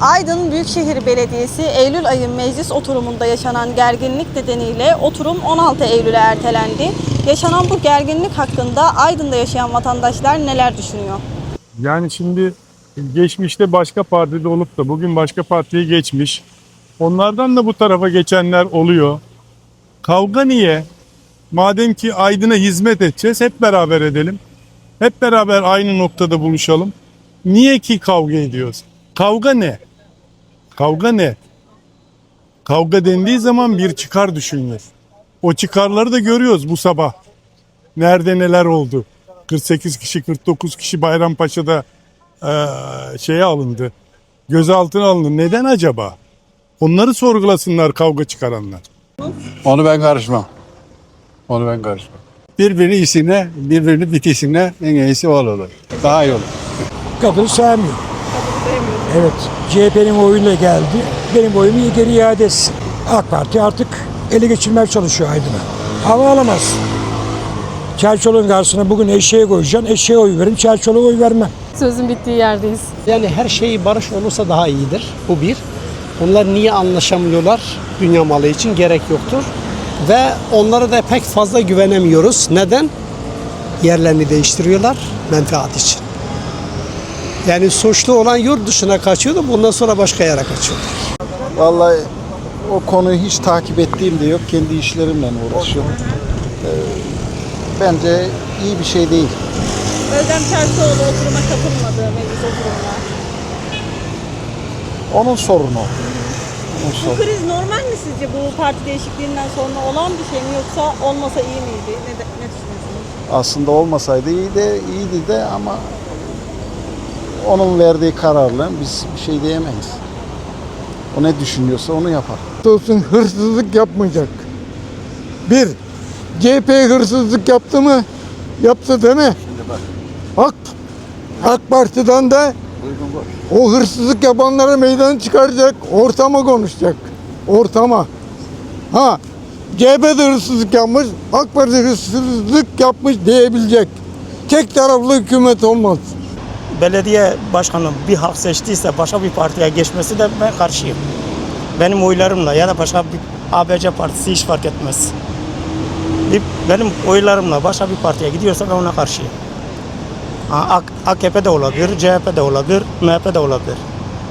Aydın Büyükşehir Belediyesi Eylül ayı meclis oturumunda yaşanan gerginlik nedeniyle oturum 16 Eylül'e ertelendi. Yaşanan bu gerginlik hakkında Aydın'da yaşayan vatandaşlar neler düşünüyor? Yani şimdi geçmişte başka partide olup da bugün başka partiye geçmiş. Onlardan da bu tarafa geçenler oluyor. Kavga niye? Madem ki Aydın'a hizmet edeceğiz hep beraber edelim. Hep beraber aynı noktada buluşalım. Niye ki kavga ediyoruz? Kavga ne? Kavga ne? Kavga dendiği zaman bir çıkar düşünülür. O çıkarları da görüyoruz bu sabah. Nerede neler oldu? 48 kişi 49 kişi Bayrampaşa'da eee şeye alındı. Gözaltına alındı. Neden acaba? Onları sorgulasınlar kavga çıkaranlar. Onu ben karışmam. Onu ben karışmam. Birbirini iyisine, birbirini bitisine en iyisi o olur. Daha iyi olur. Kadını sevmiyor. Evet. CHP'nin oyuyla geldi. Benim oyumu geri iade etsin. AK Parti artık ele geçirmeye çalışıyor Aydın'a. Hava alamaz. Çerçol'un karşısına bugün eşeğe koyacaksın. Eşeğe oy verin. Çerçol'a oy vermem. Sözün bittiği yerdeyiz. Yani her şey barış olursa daha iyidir. Bu bir. Onlar niye anlaşamıyorlar? Dünya malı için gerek yoktur. Ve onlara da pek fazla güvenemiyoruz. Neden? Yerlerini değiştiriyorlar menfaat için. Yani suçlu olan yurt dışına kaçıyordu. Bundan sonra başka yere kaçıyorlar. Vallahi o konuyu hiç takip ettiğim de yok. Kendi işlerimle uğraşıyorum. Ee, bence iyi bir şey değil. Özlem Çerçoğlu oturuma katılmadı meclis oturumuna. Onun sorunu o. Bu kriz normal mi sizce bu parti değişikliğinden sonra olan bir şey mi yoksa olmasa iyi miydi? Ne, de- ne düşünüyorsunuz? Aslında olmasaydı iyi de iyiydi de ama onun verdiği kararla biz bir şey diyemeyiz. O ne düşünüyorsa onu yapar. olsun hırsızlık yapmayacak. Bir, CHP hırsızlık yaptı mı? Yaptı değil mi? AK, AK Parti'den de o hırsızlık yapanlara meydan çıkaracak, ortama konuşacak. Ortama. Ha, CHP de hırsızlık yapmış, AK Parti hırsızlık yapmış diyebilecek. Tek taraflı hükümet olmaz. belediye başkanı bir halk seçtiyse başka bir partiye geçmesi de ben karşıyım. Benim oylarımla ya da başka bir ABC partisi hiç fark etmez. Benim oylarımla başka bir partiye gidiyorsa ben ona karşıyım. AKP de olabilir, CHP de olabilir, MHP de olabilir.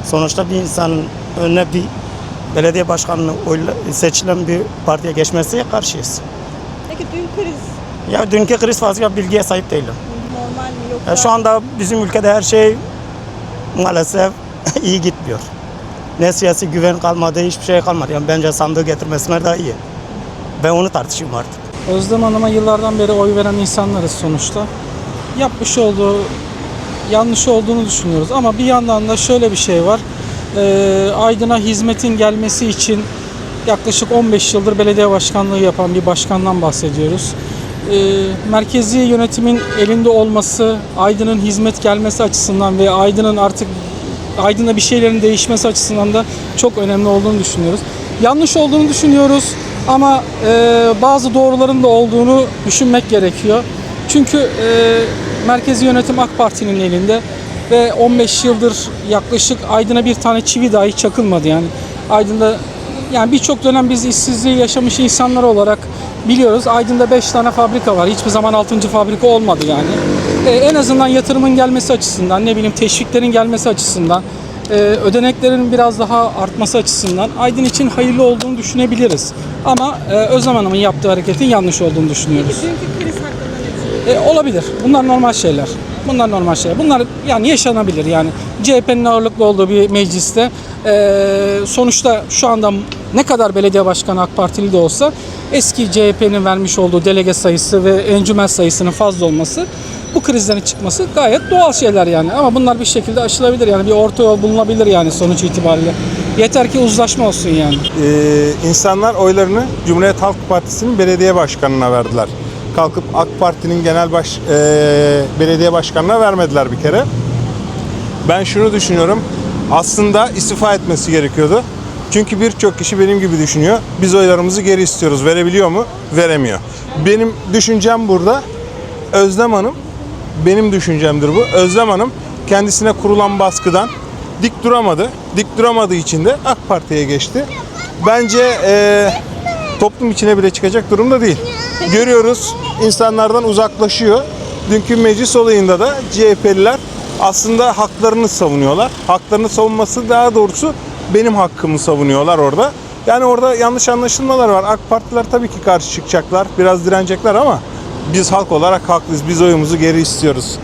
Sonuçta bir insanın önüne bir belediye başkanının seçilen bir partiye geçmesi karşıyız. Peki dün kriz Ya dünkü kriz fazla bilgiye sahip değilim. normal mi yoksa? Ya şu anda bizim ülkede her şey maalesef iyi gitmiyor. Ne siyasi güven kalmadı, hiçbir şey kalmadı. Yani bence sandığı getirmesinler daha iyi. Ben onu tartışayım artık. Özlem Hanım'a yıllardan beri oy veren insanlarız sonuçta. Yapmış olduğu yanlış olduğunu düşünüyoruz ama bir yandan da şöyle bir şey var. Ee, Aydın'a hizmetin gelmesi için yaklaşık 15 yıldır belediye başkanlığı yapan bir başkandan bahsediyoruz. Ee, merkezi yönetimin elinde olması, Aydın'ın hizmet gelmesi açısından ve Aydın'ın artık Aydın'da bir şeylerin değişmesi açısından da çok önemli olduğunu düşünüyoruz. Yanlış olduğunu düşünüyoruz ama e, bazı doğruların da olduğunu düşünmek gerekiyor. Çünkü e, merkezi yönetim AK Parti'nin elinde ve 15 yıldır yaklaşık Aydın'a bir tane çivi dahi çakılmadı yani. Aydın'da yani birçok dönem biz işsizliği yaşamış insanlar olarak biliyoruz. Aydın'da 5 tane fabrika var. Hiçbir zaman 6. fabrika olmadı yani. E, en azından yatırımın gelmesi açısından, ne bileyim teşviklerin gelmesi açısından, e, ödeneklerin biraz daha artması açısından Aydın için hayırlı olduğunu düşünebiliriz. Ama e, Özlem Hanım'ın yaptığı hareketin yanlış olduğunu düşünüyoruz. Dünkü kriz hakkında ne düşünüyorsunuz? E, olabilir. Bunlar normal şeyler. Bunlar normal şeyler. Bunlar yani yaşanabilir yani. CHP'nin ağırlıklı olduğu bir mecliste e, sonuçta şu anda ne kadar belediye başkanı AK Partili de olsa eski CHP'nin vermiş olduğu delege sayısı ve encümen sayısının fazla olması bu krizlerin çıkması gayet doğal şeyler yani. Ama bunlar bir şekilde aşılabilir yani bir orta yol bulunabilir yani sonuç itibariyle. Yeter ki uzlaşma olsun yani. Ee, insanlar oylarını Cumhuriyet Halk Partisi'nin belediye başkanına verdiler. Kalkıp AK Parti'nin genel baş ee, belediye başkanına vermediler bir kere. Ben şunu düşünüyorum. Aslında istifa etmesi gerekiyordu. Çünkü birçok kişi benim gibi düşünüyor. Biz oylarımızı geri istiyoruz. Verebiliyor mu? Veremiyor. Benim düşüncem burada Özlem Hanım benim düşüncemdir bu. Özlem Hanım kendisine kurulan baskıdan dik duramadı. Dik duramadığı için de AK Parti'ye geçti. Bence e, toplum içine bile çıkacak durumda değil. Görüyoruz insanlardan uzaklaşıyor. Dünkü meclis olayında da CHP'liler aslında haklarını savunuyorlar. Haklarını savunması daha doğrusu benim hakkımı savunuyorlar orada. Yani orada yanlış anlaşılmalar var. AK Partiler tabii ki karşı çıkacaklar, biraz direnecekler ama biz halk olarak haklıyız. Biz oyumuzu geri istiyoruz.